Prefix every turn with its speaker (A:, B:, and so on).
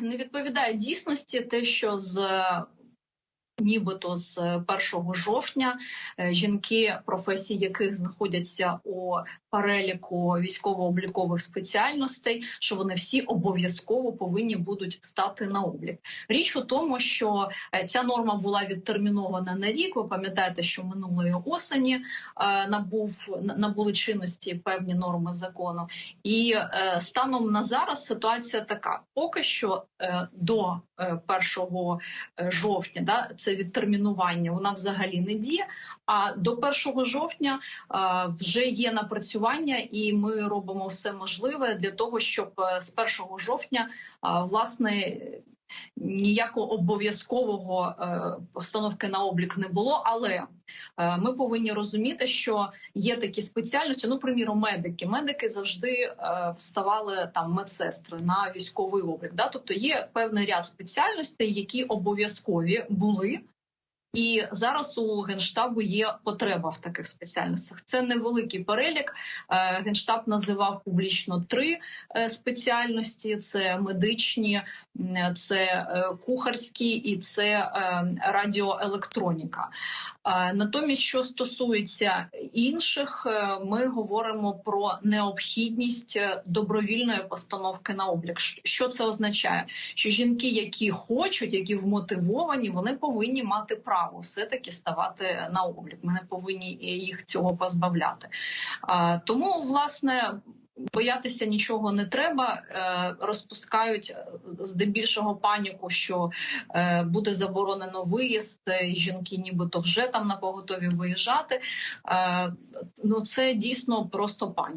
A: Не відповідає дійсності те, що з нібито з 1 жовтня е, жінки, професії яких знаходяться у переліку військово-облікових спеціальностей, що вони всі обов'язково повинні будуть стати на облік. Річ у тому, що е, ця норма була відтермінована на рік. Ви пам'ятаєте, що минулої осені е, набув набули чинності певні норми закону, і станом на зараз ситуація така: поки що до 1 жовтня, да це відтермінування, вона взагалі не діє. А до 1 жовтня а, вже є напрацювання, і ми робимо все можливе для того, щоб е, з 1 жовтня власне. Ніякого обов'язкового е, постановки на облік не було, але е, ми повинні розуміти, що є такі спеціальності. Ну, приміром, медики. Медики завжди е, вставали там медсестри на військовий облік. Да? Тобто є певний ряд спеціальностей, які обов'язкові були і зараз у генштабу є потреба в таких спеціальностях. Це невеликий перелік. Е, генштаб називав публічно три е, спеціальності: це медичні, це е, кухарські і це радіоелектроніка. Натомість, що стосується інших, ми говоримо про необхідність добровільної постановки на облік. Що це означає? Що жінки, які хочуть, які вмотивовані, вони повинні мати право право все таки ставати на облік. Ми не повинні їх цього позбавляти. Тому власне. Боятися нічого не треба, е, розпускають е, здебільшого паніку, що е, буде заборонено виїзд. Жінки, нібито вже там на поготові виїжджати. Ну це дійсно просто паніка.